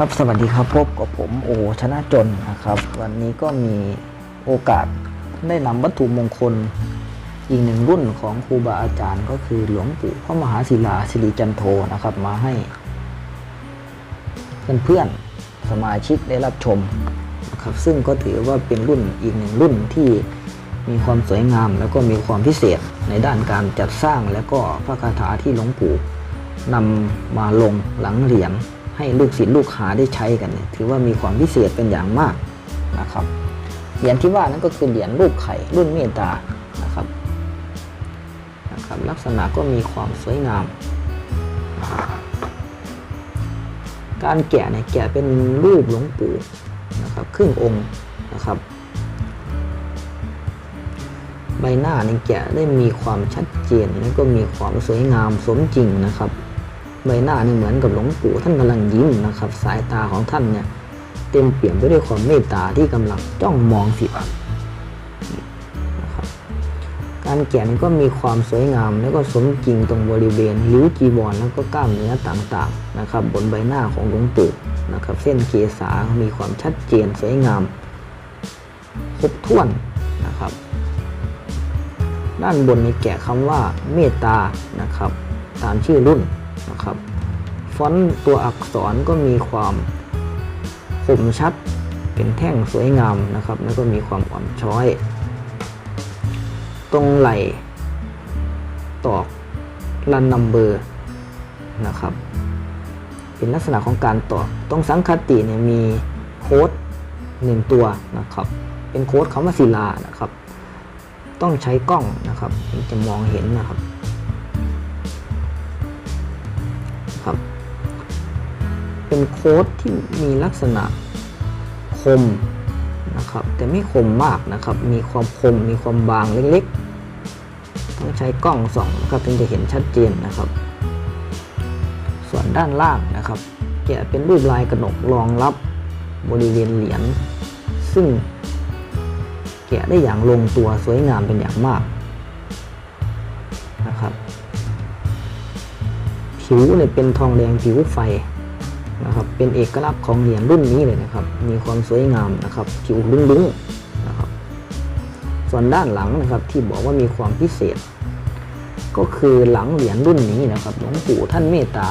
ครับสวัสดีครับพบกับผมโอชนะจนนะครับ วันนี้ก็มีโอกาสได้นำวัตถุมงคลอีกหนึ่งรุ่นของครูบาอาจารย์ก็คือหลวงปู่พระมหาศิลาสิริจันโทนะครับ มาให้เพื่อนๆสมาชิกได้รับชมนะครับซึ่งก็ถือว่าเป็นรุ่นอีกหนึ่งรุ่นที่มีความสวยงาม แล้วก็มีความพิเศษในด้านการจัดสร้างแล้วก็พระคาถาที่หลวงปู่นำมาลงหลังเหรียญ ให้ลูกศิษย์ลูกหาได้ใช้กันเนี่ยถือว่ามีความพิเศษเป็นอย่างมากนะครับเหรียญที่ว่านั้นก็คือเหรียญรูปไข่รุ่นเมตตานะครับนะครับลักษณะก็มีความสวยงาม การแกะเนี่ยแกะเป็นรูปหลวงปู่นะครับครึ่งองค์นะครับใบหน้าเนี่ยแกะได้มีความชัดเจนแล้วก็มีความสวยงามสมจริงนะครับ ใบหน้านี่เหมือนกับหลวงปู่ท่านกำลังยิ้มนะครับ สายตาของท่านเนี่ยเต็มเปี่ยมไปด้วยความเมตตาที่กำลังจ้องมองสินะครับการแกะนี่ก็มีความสวยงามแล้วก็สมจริงตรงบริเวณริ้วจีวรแล้วก็กล้ามเนื้อต่างๆนะครับ บนใบหน้าของหลวงปู่นะครับ เส้นเกษามีความชัดเจนสวยงามครบถ้วนนะครับ ด้านบนนี้แกะคำว่าเมตตานะครับ ตามชื่อรุ่น ฟอนต์ตัวอักษรก็มีความคมชัด เป็นแท่งสวยงามนะครับ แล้วก็มีความอ่อนช้อย ตรงไหล่ตอกรันนัมเบอร์นะครับ เป็นลักษณะของการตอกตรงสังคติเนี่ยมีโค้ดหนึ่งตัวนะครับ เป็นโค้ดคำว่าศิลานะครับ ต้องใช้กล้องนะครับถึงจะมองเห็นนะครับ เป็นโค้ดที่มีลักษณะคมนะครับแต่ไม่คมมากนะครับ มีความคมมีความบางเล็กๆ ต้องใช้กล้องส่องนะครับถึงจะเห็นชัดเจนนะครับ ส่วนด้านล่างนะครับแกะเป็นรูปลายกระหนกรองรับบริเวณเหรียญซึ่งแกะได้อย่างลงตัวสวยงามเป็นอย่างมากนะครับ ผิวเนี่ยเป็นทองแดงผิวไฟ นะครับเป็นเอกลักษณ์ของเหรียญรุ่นนี้เลยนะครับ มีความสวยงามนะครับผิวลุ้งๆนะครับส่วนด้านหลังนะครับที่บอกว่ามีความพิเศษ ก็คือหลังเหรียญรุ่นนี้นะครับหลวงปู่ท่านเมตตา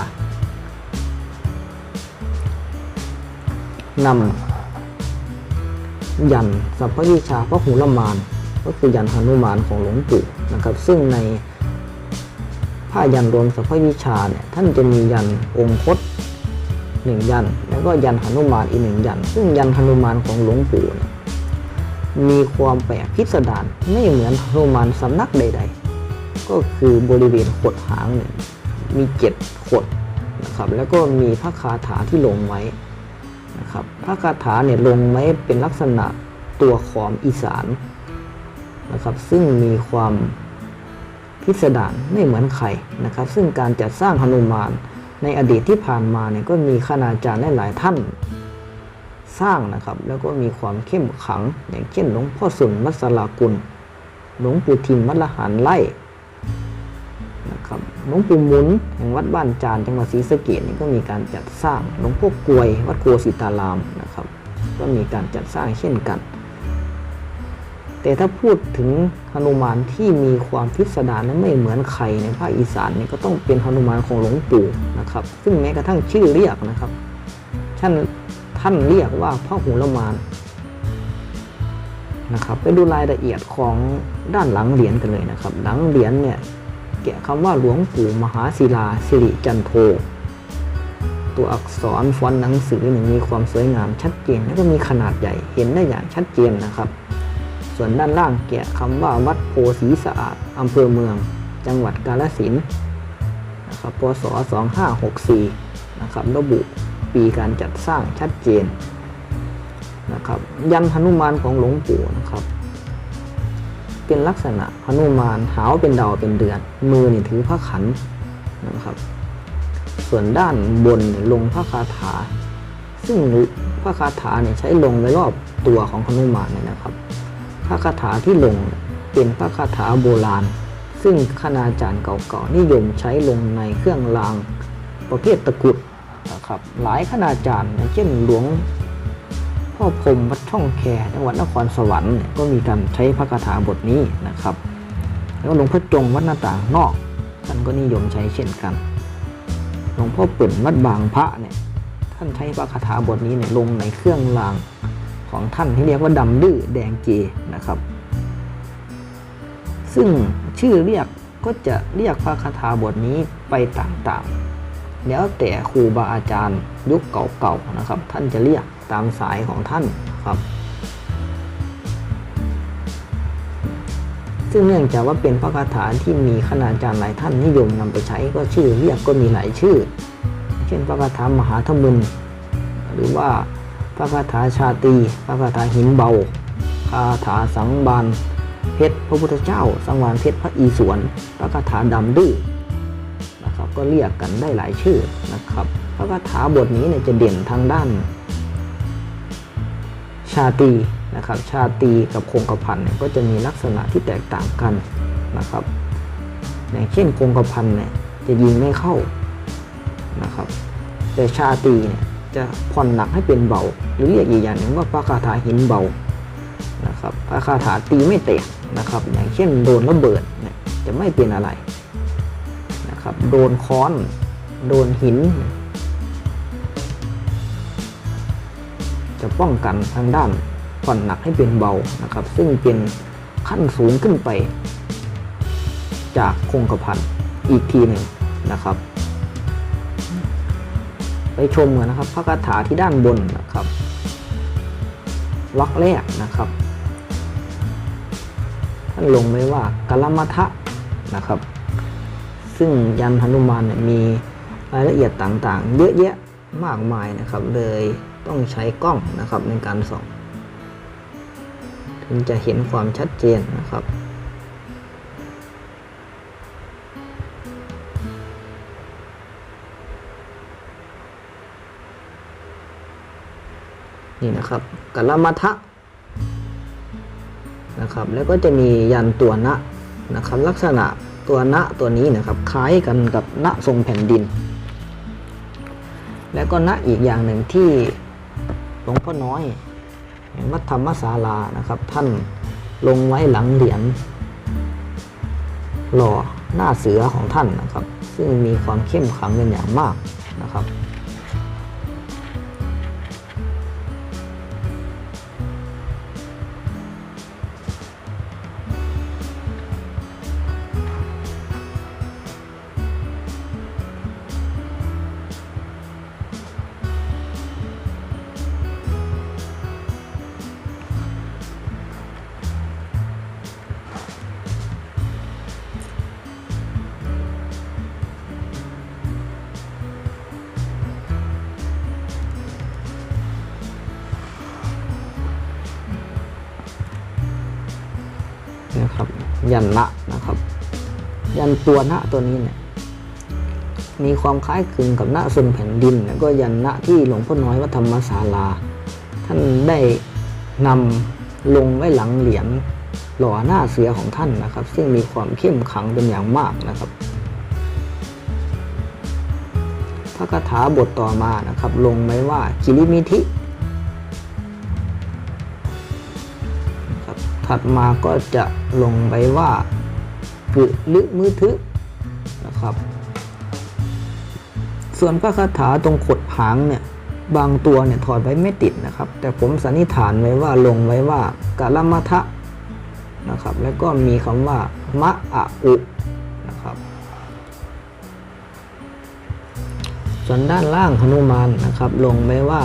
นำยันสัพพวิชาพระหูละมานก็คือยันหนุมานของหลวงปู่นะครับ ซึ่งในผ้ายันรวมสัพพวิชาเนี่ยท่านจะมียันองค์คต หนึ่งยัน แล้วก็ยันหนุมานอีกหนึ่งยัน ซึ่งยันหนุมานของหลวงปู่เนี่ยมีความแปลกพิสดารไม่เหมือนหนุมานสำนักใด ๆ ก็คือบริเวณขดหางเนี่ยมีเจ็ดขดนะครับ แล้วก็มีพระคาถาที่ลงไว้นะครับพระคาถาเนี่ยลงไว้เป็นลักษณะตัวขอมอีสานนะครับซึ่งมีความพิสดารไม่เหมือนใครนะครับ ซึ่งการจัดสร้างหนุมาน ในอดีตที่ผ่านมาเนี่ยก็มีคณาจารย์หลายท่านสร้างนะครับ แล้วก็มีความเข้มขัง อย่างเช่นหลวงพ่อสุนมัสลากุล หลวงปู่ทิมมัลหารไล่นะครับหลวงปู่หมุนแห่งวัดบ้านจานจังหวัดศรีสะเกษนี่ก็มีการจัดสร้างหลวงพ่อกลวยวัดโกสิตารามนะครับ ก็มีการจัดสร้างเช่นกัน แต่ถ้าพูดถึงหนุมานที่มีความพิสดารนั้นไม่เหมือนใครในภาคอีสานนี่ก็ต้องเป็นหนุมานของหลวงปู่นะครับ ซึ่งแม้กระทั่งชื่อเรียกนะครับท่านท่านเรียกว่าพระหูละมานนะครับไปดูรายละเอียดของด้านหลังเหรียญกันเลยนะครับ หลังเหรียญเนี่ยแกะคำว่าหลวงปู่มหาศิลาสิริจันโทตัวอักษรฟอนต์หนังสือเนี่ยมีความสวยงามชัดเจน แล้วก็มีขนาดใหญ่เห็นได้อย่างชัดเจนนะครับ ส่วนด้านล่างแกะคำว่าวัดโพสีสะอาดอำเภอเมือง จังหวัดกาฬสินธุ์นะครับพศ 2564 นะครับระบุปีการจัดสร้างชัดเจนนะครับยันหนุมานของหลวงปู่นะครับ เป็นลักษณะหนุมานหาวเป็นดาวเป็นเดือน มือนี่ถือพระขันนะครับ ส่วนด้านบนลงพระคาถา ซึ่งพระคาถาเนี่ยใช้ลงไว้รอบตัวของหนุมานเนี่ยนะครับ พระคาถาที่ลงเป็นพระคาถาโบราณ ซึ่งคณาจารย์เก่าๆนิยมใช้ลงในเครื่องรางประเภทตะกุดนะครับหลายคณาจารย์อย่างเช่นหลวงพ่อพรมวัดช่องแคจังหวัดนครสวรรค์ก็มีการใช้พระคาถาบทนี้นะครับ แล้วหลวงพ่อจงวัดหน้าต่างนอกท่านก็นิยมใช้เช่นกันหลวงพ่อปิ่นวัดบางพระเนี่ยท่านใช้พระคาถาบทนี้เนี่ยลงในเครื่องราง ของท่านที่เรียกว่าดำดื้อแดงเจนะครับ ซึ่งชื่อเรียกก็จะเรียกพระคาถาบทนี้ไปต่างๆ แล้วแต่ครูบาอาจารย์ยุคเก่าๆนะครับ ท่านจะเรียกตามสายของท่านครับ ซึ่งเนื่องจากว่าเป็นพระคาถาที่มีคณาจารย์หลายท่านนิยมนำไปใช้ก็ชื่อเรียกก็มีหลายชื่อ เช่นพระคาถามหาธมุนหรือว่า พระคาถาชาตีพระคาถาหินเบาคาถาสังบานเพชรพระพุทธเจ้า สังวานเพชรพระอีสวนพระคาถาดำดื้อนะครับก็เรียกกันได้หลายชื่อนะครับพระคาถาบทนี้เนี่ยจะเด่นทางด้าน ชาตีนะครับชาตีกับคงกระพันเนี่ยก็จะมีลักษณะที่แตกต่างกันนะครับอย่างเช่นคงกระพันเนี่ยจะยิงไม่เข้านะครับแต่ชาตีเนี่ย จะผ่อนหนักให้เป็นเบา หรือเรียกอีกอย่างหนึ่งว่าพระคาถาหินเบานะครับพระคาถาตีไม่แตกนะครับ อย่างเช่นโดนระเบิดเนี่ยจะไม่เป็นอะไรนะครับ โดนค้อนโดนหิน จะป้องกันทางด้านผ่อนหนักให้เป็นเบานะครับ ซึ่งเป็นขั้นสูงขึ้นไป จากคงกระพันอีกทีหนึ่งนะครับ ไปชมกันนะครับพระคาถาที่ด้านบนนะครับล็อกแรกนะครับ ท่านลงไว้ว่ากลมัทะนะครับ ซึ่งยันหนุมานเนี่ยมีรายละเอียดต่างๆ เยอะแยะมากมายนะครับ เลยต้องใช้กล้องนะครับในการส่อง ถึงจะเห็นความชัดเจนนะครับ นี่นะครับกัลมัทะนะครับแล้วก็จะมียันตัวนะนะครับลักษณะตัวนะตัวนี้นะครับคล้ายกันกับณทรงแผ่นดิน แล้วก็ณอีกอย่างหนึ่งที่หลวงพ่อน้อยแห่งวัดธรรมศาลานะครับ ท่านลงไว้หลังเหรียญหล่อหน้าเสือของท่านนะครับ ซึ่งมีความเข้มขลังเป็นอย่างมากนะครับ ยันละนะครับ ยันตัวณตัวนี้เนี่ยมีความคล้ายคลึงกับณทรงแผ่นดิน แล้วก็ยันณที่หลวงพ่อน้อยวัดธรรมศาลา ท่านได้นำลงไว้หลังเหรียญหล่อหน้าเสือของท่านนะครับ ซึ่งมีความเข้มขังเป็นอย่างมากนะครับ พระคาถาบทต่อมานะครับ ลงไว้ว่ากิริมิธิ ถัดมาก็จะลงไปว่ากึลึมือทึนะครับ ส่วนพระคาถาตรงขดหางเนี่ยบางตัวเนี่ยถอดไว้ไม่ติดนะครับ แต่ผมสันนิษฐานไว้ว่าลงไว้ว่ากะละมะทะนะครับ แล้วก็มีคำว่ามะอะอุนะครับส่วนด้านล่างหนุมานนะครับ ลงไว้ว่า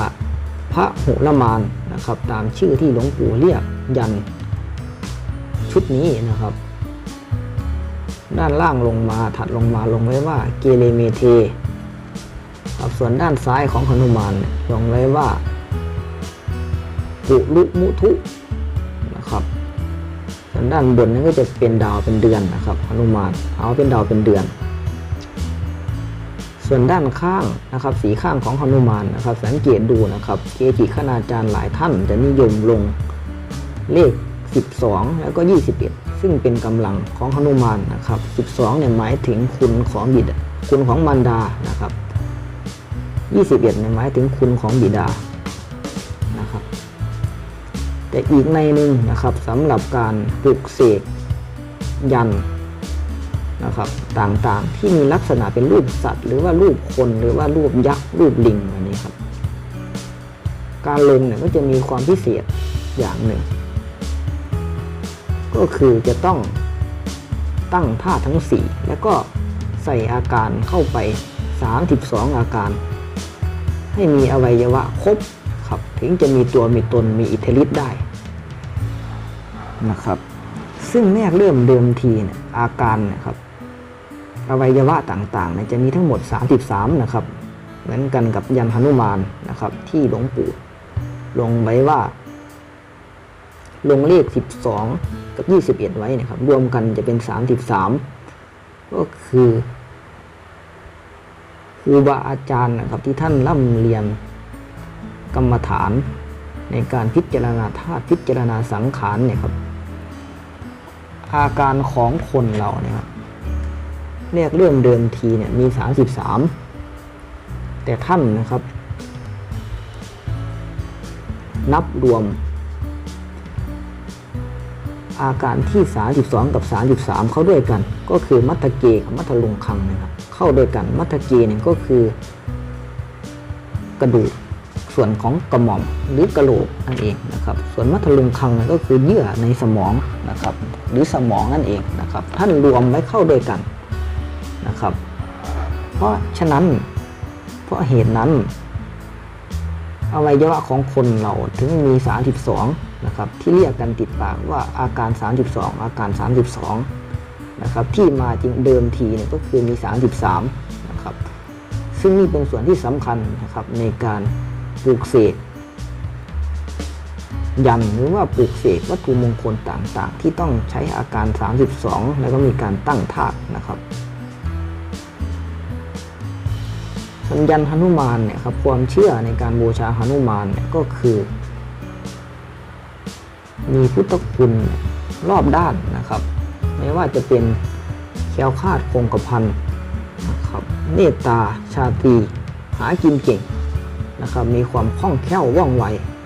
พระหุลมานนะครับ ตามชื่อที่หลวงปู่เรียกยัน ชุดนี้นะครับ ด้านล่างลงมาถัดลงมาลงไว้ว่าเกเรเมเทครับส่วนด้านซ้ายของหนุมานลงไว้ว่าปุลุมุทุนะครับส่วนด้านบนนั้นก็จะเป็นดาวเป็นเดือนนะครับหนุมานเอาเป็นดาวเป็นเดือน ส่วนด้านข้างนะครับ สีข้างของหนุมานนะครับ สังเกตดูนะครับ เกจิคณาจารย์หลายท่านจะนิยมลงเลข 12 แล้วก็ 21 ซึ่งเป็นกำลังของหนุมานนะครับ 12เนี่ยหมายถึงคุณของบิดาคุณของมารดานะครับ 21เนี่ยหมายถึงคุณของบิดานะครับ แต่อีกในหนึ่งนะครับสำหรับการปลุกเสกยันนะครับต่างๆที่มีลักษณะเป็นรูปสัตว์ หรือว่ารูปคนหรือว่ารูปยักษ์รูปลิงอันนี้ครับ การลงเนี่ยก็จะมีความพิเศษอย่างหนึ่ง ก็คือจะต้องตั้งท่าทั้ง 4 แล้วก็ใส่อาการเข้าไป 32 อาการ ให้มีอวัยวะครบครับถึงจะมีตัวมีตนมีอิทธิฤทธิ์ได้นะครับ ซึ่งแรกเริ่มเดิมทีเนี่ยอาการนะครับอวัยวะต่างๆเนี่ยจะมีทั้งหมด 33 นะครับ เหมือนกันกับยันหนุมานนะครับ ที่หลวงปู่ลงไว้ว่า ลงเลข 12 กับ 21 ไว้นะครับ รวมกันจะเป็น 33 ก็คือครูบาอาจารย์นะครับที่ท่านร่ำเรียนกรรมฐานในการพิจารณาธาตุพิจารณาสังขารเนี่ยครับ อาการของคนเราเนี่ยครับเรียกเริ่มเดิมทีเนี่ยมี 33 แต่ท่านนะครับ นับรวม อาการที่ 32 กับ 33 เข้าด้วยกัน ก็คือมัทธเกกับมัทลุงคังนะครับเข้าด้วยกันมัทธเกเนี่ยก็คือกระดูกส่วนของกระหม่อมหรือกระโหลกนั่นเองนะครับ ส่วนมัทลุงคังก็คือเยื่อในสมองนะครับ หรือสมองนั่นเองนะครับ ท่านรวมไว้เข้าด้วยกันนะครับ เพราะฉะนั้นเพราะเหตุนั้น อวัยวะของคนเราถึงมี 32 นะครับ ที่เรียกกันติดปากว่าอาการ 32 อาการ 32 นะครับ ที่มาจริงเดิมทีเนี่ยก็คือมี 33 นะครับ ซึ่งนี่เป็นส่วนที่สำคัญนะครับในการปลูกเสกยันหรือว่าปลูกเสกวัตถุมงคลต่างๆ ที่ต้องใช้อาการ 32 แล้วก็มีการตั้งธาตุนะครับ สัญญาณหนุมานเนี่ยครับความเชื่อในการบูชาหนุมานเนี่ยก็คือ มีพุทธคุณรอบด้านนะครับ ไม่ว่าจะเป็นแควคาดคงกระพันนะครับเมตตาชาตีหากินเก่งนะครับมีความคล่องแคล่วว่องไว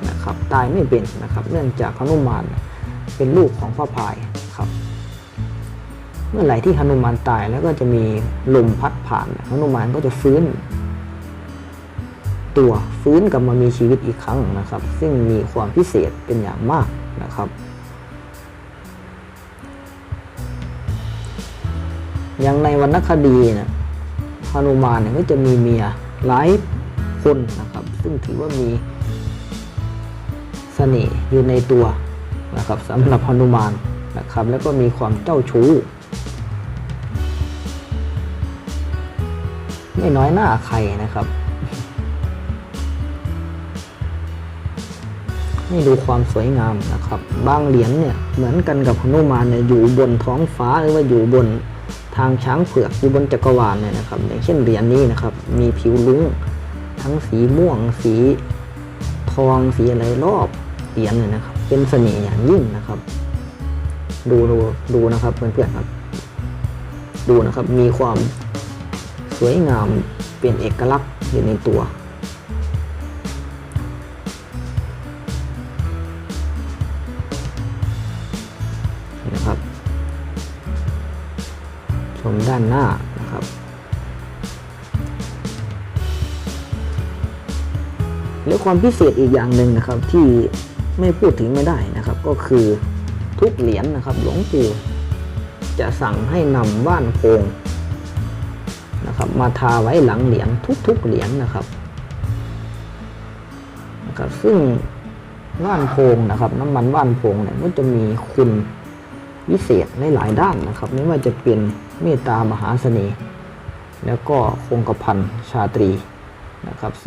นะครับตายไม่เป็นนะครับเนื่องจากหนุมานเป็นลูกของพระพายครับเมื่อไหร่ที่หนุมานตายแล้วก็จะมีลมพัดผ่านหนุมานก็จะฟื้น ตัวฟื้นกลับมามีชีวิตอีกครั้งนะครับ ซึ่งมีความพิเศษเป็นอย่างมากนะครับ อย่างในวรรณคดีนี่ยฮานุมานเนี่ยก็จะมีเมียหลายคนนะครับ ซึ่งถือว่ามีเสน่ห์อยู่ในตัวนะครับสำหรับฮานุมานนะครับ แล้วก็มีความเจ้าชู้ไม่น้อยหน้าใครนะครับ ให้ดูความสวยงามนะครับ บางเหรียญเนี่ยเหมือนกันกับหนุมานเนี่ยอยู่บนท้องฟ้าหรือว่าอยู่บนทางช้างเผือกอยู่บนจักรวาลเนี่ยนะครับ อย่างเช่นเหรียญนี้นะครับ มีผิวลุ้งทั้งสีม่วง สีทองสีอะไรรอบเหรียญเนี่ยนะครับ เป็นเสน่ห์อย่างยิ่งนะครับ ดูดูดูนะครับเพื่อนๆครับ ดูนะครับมีความสวยงามเป็นเอกลักษณ์อยู่ในตัว ชมด้านหน้านะครับแล้วความพิเศษอีกอย่างหนึ่งนะครับที่ไม่พูดถึงไม่ได้นะครับ ก็คือทุกเหรียญนะครับหลวงปู่จะสั่งให้นำว่านโพงนะครับมาทาไว้หลังเหรียญทุกๆเหรียญนะครับนะครับ ซึ่งว่านโพงนะครับ น้ำมันว่านโพงเนี่ยมันจะมีคุณวิเศษในหลายด้านนะครับ ไม่ว่าจะเป็น เมตตามหาเสน่ห์แล้วก็คงกระพันชาตรีนะครับ